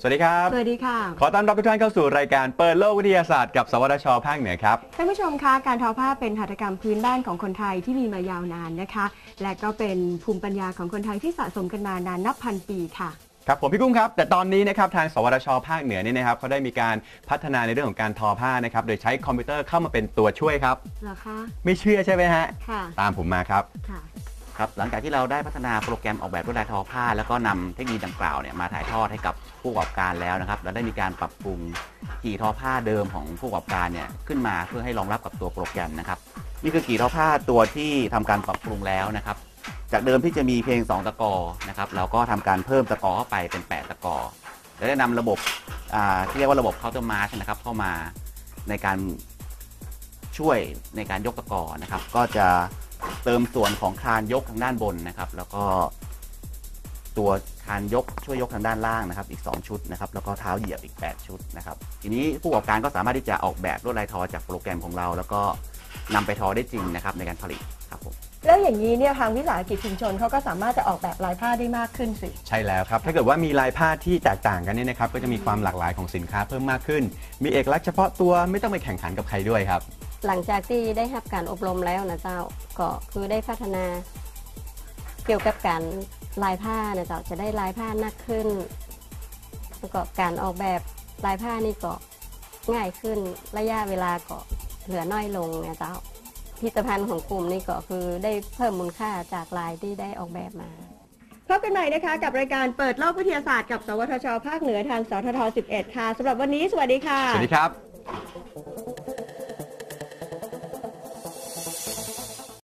สวัสดีครับ สวัสดีค่ะ ขอต้อนรับทุกท่านเข้าสู่รายการเปิดโลกวิทยาศาสตร์กับสวทชภาคเหนือครับ ท่านผู้ชมคะการทอผ้าเป็นหัตถกรรมพื้นบ้านของคนไทยที่มีมายาวนานนะคะ และก็เป็นภูมิปัญญาของคนไทยที่สะสมกันมานานนับพันปีค่ะครับผมพี่กุ้งครับ แต่ตอนนี้นะครับทางสวทชภาคเหนือเนี่ยนะครับเขาได้มีการพัฒนาในเรื่องของการทอผ้านะครับโดยใช้คอมพิวเตอร์เข้ามาเป็นตัวช่วยครับเหรอคะไม่เชื่อใช่ไหมฮะค่ะตามผมมาครับค่ะ ครับหลังจากที่เราได้พัฒนาโปรแกรมออกแบบลวดลายทอผ้า แล้วก็นำเทคโนิคดังกล่าวเนี่ยมาถ่ายทอดให้กับผู้ประกอบการแล้วนะครับเราได้มีการปรับปรุงกี่ทอผ้าเดิมของผู้ประกอบการเนี่ยขึ้นมาเพื่อให้รองรับกับตัวโปรแกรมนะครับนี่คือกี่ทอผ้าตัวที่ทำการปรับปรุงแล้วนะครับ จากเดิมที่จะมีเพียง2ตะกอนะครับเราก็ทำการเพิ่มตะกอเข้าไปเป็น 8 ตะกอและได้นำระบบที่เรียกว่าระบบเคาน์เตอร์มาร์ชนะครับเข้ามาในการช่วยในการยกตะกอนะครับ ก็จะ เติมส่วนของคานยกทางด้านบนนะครับ แล้วก็ตัวคานยกช่วยยกทางด้านล่างนะครับ อีก 2 ชุดนะครับ แล้วก็เท้าเหยียบอีก 8 ชุดนะครับ ทีนี้ผู้ประกอบการก็สามารถที่จะออกแบบลวดลายทอจากโปรแกรมของเรา แล้วก็นำไปทอได้จริงนะครับในการผลิตครับผมแล้วอย่างนี้เนี่ยทางวิสาหกิจชุมชนเขาก็สามารถจะออกแบบลายผ้าได้มากขึ้นสิ ใช่แล้วครับ ถ้าเกิดว่ามีลายผ้าที่แตกต่างกันเนี่ยนะครับก็จะมีความหลากหลายของสินค้าเพิ่มมากขึ้น มีเอกลักษณ์เฉพาะตัวไม่ต้องไปแข่งขันกับใครด้วยครับ หลังจากที่ได้รับการอบรมแล้วนะเจ้าก็คือได้พัฒนา เกี่ยวกับการลายผ้านะเจ้าจะได้ลายผ้านักขึ้นแล้วก็การออกแบบลายผ้านี่ก็ง่ายขึ้นระยะเวลาก็เหลือน้อยลงนะเจ้าผลิตภัณฑ์ของกลุ่มนี่ก็คือได้เพิ่มมูลค่าจากลายที่ได้ออกแบบมาพบกันใหม่นะคะ กับรายการเปิดโลกวิทยาศาสตร์กับ สวทช ภาคเหนือทางสทท 11 ค่ะสำหรับวันนี้สวัสดีค่ะ สวัสดีครับ